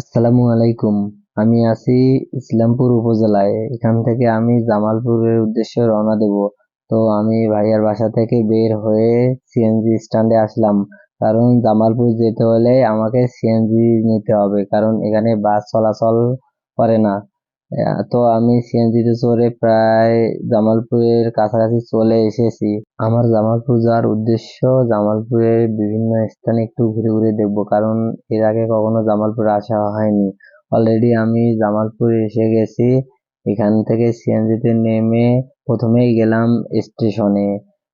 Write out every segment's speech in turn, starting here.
আসসালামু আলাইকুম। আমি আছি ইসলামপুর উপজেলায়। এখান থেকে আমি জামালপুরের উদ্দেশ্যে রওনা দেব। তো আমি ভাইয়ার বাসা থেকে বের হয়ে সিএনজি স্ট্যান্ডে আসলাম। কারণ জামালপুর যেতে হলে আমাকে সিএনজি নিতে হবে। কারণ এখানে বাস চলাচল করে না। তো আমি সিএনজিতে চড়ে প্রায় জামালপুরের কাছাকাছি চলে এসেছি। আমার জামালপুর যাওয়ার উদ্দেশ্য জামালপুরের বিভিন্ন স্থানে একটু ঘুরে ঘুরে দেখব, কারণ এর আগে কখনো জামালপুরে আসা হয়নি। অলরেডি আমি জামালপুরে এসে গেছি, এখান থেকে সিএনজিতে নেমে প্রথমেই গেলাম স্টেশনে।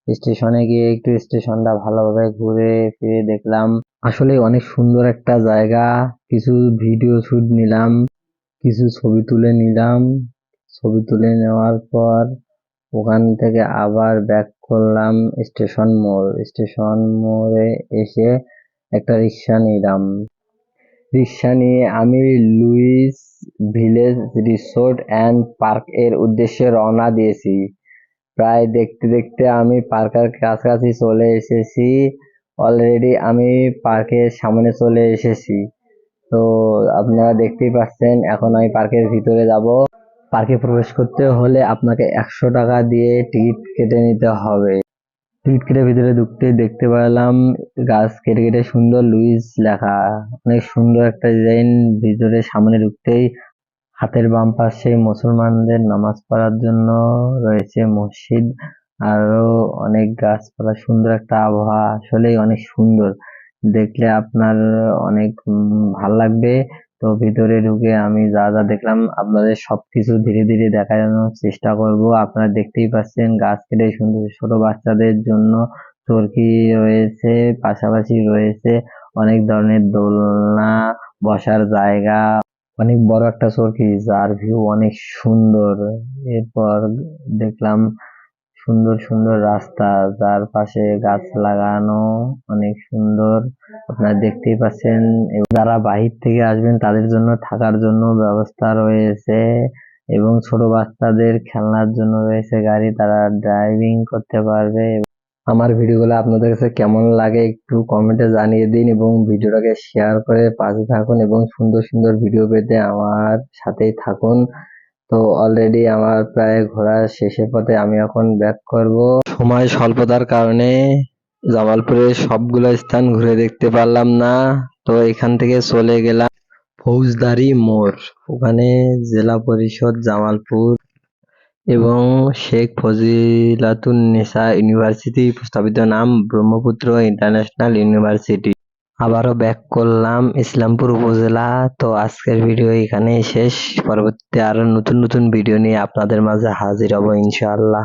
স্টেশনে গিয়ে একটু স্টেশনটা ভালোভাবে ঘুরে ফিরে দেখলাম। আসলে অনেক সুন্দর একটা জায়গা, কিছু ভিডিও শুট নিলাম। কিছু ছবি তুলে নিলাম। ছবি তুলে নেওয়ার পর ওখান থেকে আবার ব্যাক করলাম স্টেশন মোড়। স্টেশন মোড়ে এসে একটা রিক্সা নিলাম। রিক্সা নিয়ে আমি লুইস ভিলেজ রিসোর্ট অ্যান্ড পার্কের উদ্দেশ্যে রওনা দিয়েছি। প্রায় দেখতে দেখতে আমি পার্কের কাছাকাছি চলে এসেছি। অলরেডি আমি পার্কের সামনে চলে এসেছি। তো আপনারা দেখতেই পাচ্ছেন, এখন আমি পার্কের ভিতরে যাব। পার্কে প্রবেশ করতে হলে আপনাকে একশো টাকা দিয়ে টিকিট কেটে নিতে হবে। টিকিট কেটে ভিতরে ঢুকতে দেখতে পেলাম, গাছ কেটে কেটে সুন্দর লুইস লেখা। অনেক সুন্দর একটা ডিজাইন ভিতরে সামনে ঢুকতেই হাতের বাম পাশে মুসলমানদের নামাজ পড়ার জন্য রয়েছে মসজিদ। আরও অনেক গাছপালা, সুন্দর একটা আবহাওয়া, আসলেই অনেক সুন্দর। দেখলে আপনার অনেক ভালো লাগবে। তো ভিতরে ঢুকে আমি যা যা দেখলাম, আপনাদের সবকিছু ধীরে ধীরে দেখানোর চেষ্টা করব। আপনারা দেখতেই পাচ্ছেন, গাছ কেটে সুন্দর ছোট বাচ্চাদের জন্য চরকি রয়েছে, পাশাপাশি রয়েছে অনেক ধরনের দোলনা, বসার জায়গা, অনেক বড় একটা চরকি, যার ভিউ অনেক সুন্দর। এরপর দেখলাম সুন্দর সুন্দর রাস্তা, যার পাশে গাছ লাগানো অনেক সুন্দর। আপনারা দেখতেই পাচ্ছেন যারা বাহির থেকে আসবেন, তাদের জন্য থাকার জন্য ব্যবস্থা রয়েছে, এবং ছোট বাচ্চাদের খেলনার জন্য রয়েছে গাড়ি, তারা ড্রাইভিং করতে পারবে। আমার ভিডিওগুলো আপনাদের কাছে কেমন লাগে একটু কমেন্টে জানিয়ে দিন, এবং ভিডিওটাকে শেয়ার করে পাশে থাকুন, এবং সুন্দর সুন্দর ভিডিও পেতে আমার সাথেই থাকুন। তো অলরেডি আমার প্রায় ঘোরা শেষের পথে আমি এখন ব্যাক করব। সময় স্বল্পতার কারণে জামালপুরের সবগুলো স্থান ঘুরে দেখতে পারলাম না। তো এখান থেকে চলে গেলাম ফৌজদারি মোড়। ওখানে জেলা পরিষদ জামালপুর এবং শেখ ফজিলাতুন নেসা ইউনিভার্সিটি, প্রস্তাবিত নাম ব্রহ্মপুত্র ইন্টারন্যাশনাল ইউনিভার্সিটি। আবারও ব্যাক করলাম ইসলামপুর উপজেলা। তো আজকের ভিডিও এখানেই শেষ। পরবর্তীতে আরও নতুন নতুন ভিডিও নিয়ে আপনাদের মাঝে হাজির হব ইনশাআল্লাহ।